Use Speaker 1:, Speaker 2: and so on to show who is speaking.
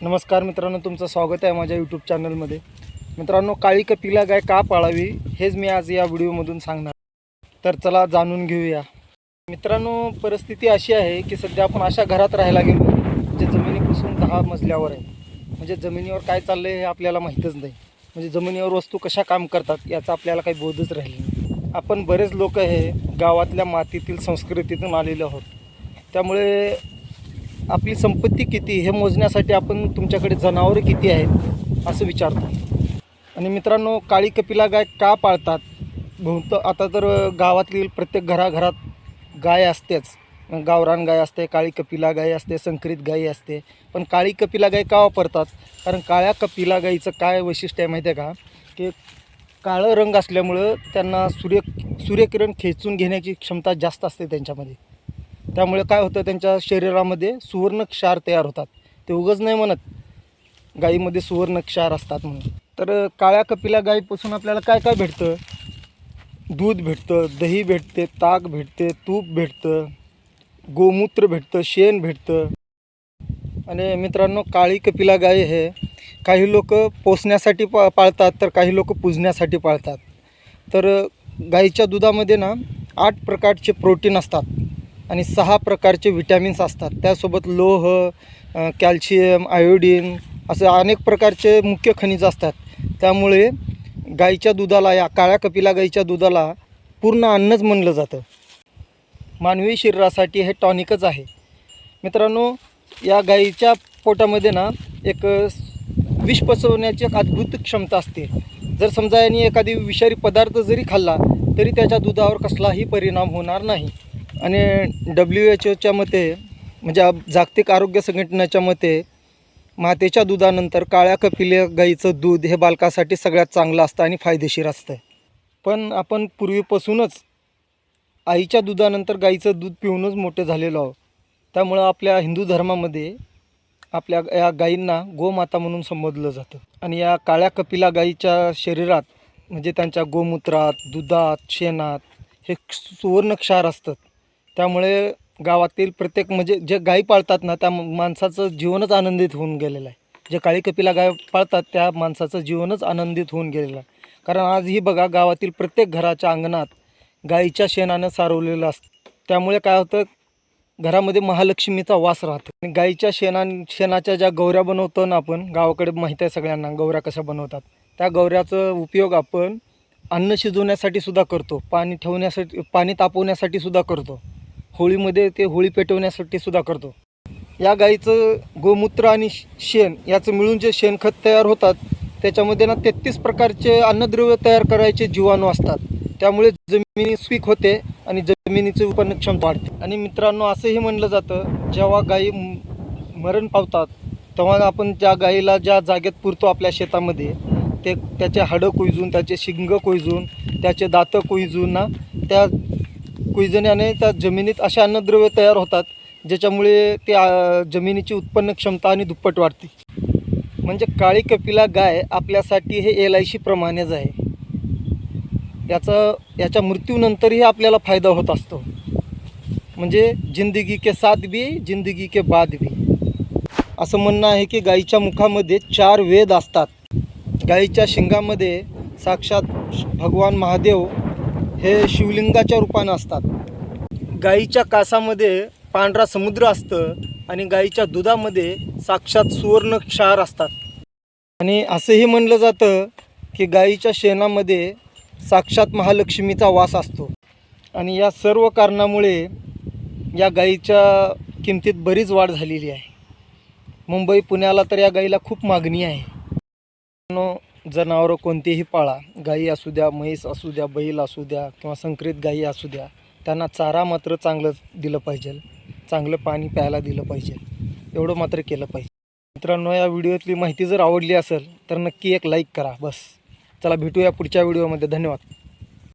Speaker 1: नमस्कार मित्रांनो तुमचं स्वागत आहे माझ्या यूट्यूब चॅनलमध्ये मित्रांनो काळी कपिला गाय का पाळावी हेच मी आज या व्हिडिओमधून सांगणार तर चला जाणून घेऊया. मित्रांनो परिस्थिती अशी आहे की सध्या आपण अशा घरात राहायला गेलो जे जमिनीपासून दहा मजल्यावर आहे. म्हणजे जमिनीवर काय चाललं आहे हे आपल्याला माहीतच नाही. म्हणजे जमिनीवर वस्तू कशा काम करतात याचा आपल्याला काही बोधच राहिली नाही. आपण बरेच लोक हे गावातल्या मातीतील संस्कृतीतून आलेले आहोत. त्यामुळे आपली संपत्ती किती हे मोजण्यासाठी आपण तुमच्याकडे जनावरं किती आहेत असं विचारतो आणि मित्रांनो काळी कपिला गाय का पाळतात? बहुत आता तर गावातील प्रत्येक घराघरात गाय असतेच. गावरान गाय असते काळी कपिला गाय असते संकरित गाई असते. पण काळी कपिला गाय का वापरतात? कारण काळ्या कपिला गाईचं काय वैशिष्ट्य आहे माहिती आहे का? की काळं रंग असल्यामुळं त्यांना सूर्य सूर्यकिरण खेचून घेण्याची क्षमता जास्त असते त्यांच्यामध्ये. त्यामुळे काय होतं त्यांच्या शरीरामध्ये सुवर्ण क्षार तयार होतात. ते उगच नाही म्हणत गाईमध्ये सुवर्ण क्षार असतात म्हणून. तर काळ्या कपिला गाईपासून आपल्याला काय काय भेटतं? दूध भेटतं दही भेटते ताक भेटते तूप भेटतं गोमूत्र भेटतं शेण भेटतं. आणि मित्रांनो काळी कपिला गाय हे काही लोक पोसण्यासाठी पा पाळतात तर काही लोक पुजण्यासाठी पाळतात. तर गाईच्या दुधामध्ये ना आठ प्रकारचे प्रोटीन असतात. आणि सहा प्रकारचे विटॅमिन्स असतात. त्यासोबत लोह कॅल्शियम आयोडीन असे अनेक प्रकारचे मुख्य खनिज असतात. त्यामुळे गाईच्या दुधाला या काळ्या कपिला गाईच्या दुधाला पूर्ण अन्नच म्हणलं जातं. मानवी शरीरासाठी हे टॉनिकच आहे. मित्रांनो या गाईच्या पोटामध्ये ना एक विष पचवण्याची एक अद्भुत क्षमता असते. जर समजा यांनी एखादी विषारी पदार्थ जरी खाल्ला तरी त्याच्या दुधावर कसलाही परिणाम होणार नाही. आणि डब्ल्यू एच ओच्या मते म्हणजे जागतिक आरोग्य संघटनेच्या मते मातेच्या दुधानंतर काळ्या कपिल्या गाईचं दूध हे बालकासाठी सगळ्यात चांगलं असतं आणि फायदेशीर असतं. पण आपण पूर्वीपासूनच आईच्या दुधानंतर गाईचं दूध पिऊनच मोठे झालेलो आहोत. त्यामुळं आपल्या हिंदू धर्मामध्ये आपल्या या गायींना गोमाता म्हणून संबोधलं जातं. आणि या काळ्या कपिला गाईच्या शरीरात म्हणजे त्यांच्या गोमूत्रात दुधात शेणात हे सुवर्ण क्षार असतात. त्यामुळे गावातील प्रत्येक म्हणजे जे गाई पाळतात ना त्या माणसाचं जीवनच आनंदित होऊन गेलेलं आहे. जे काळी कपिला गाय पाळतात त्या माणसाचं जीवनच आनंदित होऊन गेलेलं आहे. कारण आजही बघा गावातील प्रत्येक घराच्या अंगणात गाईच्या शेणानं सारवलेलं असतं. त्यामुळे काय होतं घरामध्ये महालक्ष्मीचा वास राहतो. आणि गाईच्या शेणा शेणाच्या ज्या गौऱ्या बनवतो ना आपण गावाकडे माहीत आहे सगळ्यांना गौऱ्या कशा बनवतात. त्या गौऱ्याचा उपयोग आपण अन्न शिजवण्यासाठी सुद्धा करतो पाणी ठेवण्यासाठी पाणी तापवण्यासाठी सुद्धा करतो. होळीमध्ये ते होळी पेटवण्यासाठी सुद्धा करतो. या गाईचं गोमूत्र आणि शेण याचं मिळून जे शेणखत तयार होतात त्याच्यामध्ये ना तेहतीस प्रकारचे अन्नद्रव्य तयार करायचे जीवाणू असतात. त्यामुळे जमिनी स्वीक होते आणि जमिनीचे उत्पन्न क्षमता वाढते. आणि मित्रांनो असंही म्हणलं जातं जेव्हा गायी मरण पावतात तेव्हा आपण ज्या गाईला ज्या जागेत पुरतो आपल्या शेतामध्ये ते त्याचे हाडं कोयजून त्याचे शिंग कोयजून त्याचे दातं कोयजून ना त्या कुजण्याने त्या जमिनीत असे अन्नद्रव्य तयार होतात ज्याच्यामुळे ते जमिनीची उत्पन्न क्षमता आणि दुप्पट वाढते. म्हणजे काळी कपिला गाय आपल्यासाठी हे एल आय सी प्रमाणेच आहे. याचं याच्या मृत्यूनंतरही आपल्याला फायदा होत असतो. म्हणजे जिंदगी के साथ भी जिंदगी के बाद भी. असं म्हणणं आहे की गाईच्या मुखामध्ये चार वेद असतात. गाईच्या शिंगामध्ये साक्षात भगवान महादेव हे शिवलिंगाच्या रूपानं असतात. गाईच्या कासामध्ये पांढरा समुद्र असतं आणि गाईच्या दुधामध्ये साक्षात सुवर्ण क्षार असतात. आणि असंही म्हणलं जातं की गाईच्या शेणामध्ये साक्षात महालक्ष्मीचा वास असतो. आणि या सर्व कारणामुळे या गाईच्या किमतीत बरीच वाढ झालेली आहे. मुंबई पुण्याला तर या गाईला खूप मागणी आहे. जनावरं कोणतीही पाळा गाई असू द्या म्हैस असू द्या बैल असू द्या किंवा संकरित गाई असू द्या त्यांना चारा मात्र चांगलं दिलं पाहिजे. चांगलं पाणी प्यायला दिलं पाहिजे. एवढं मात्र केलं पाहिजे. मित्रांनो या व्हिडिओतली माहिती जर आवडली असेल तर नक्की एक लाईक करा. बस. चला भेटूया पुढच्या व्हिडिओमध्ये. धन्यवाद.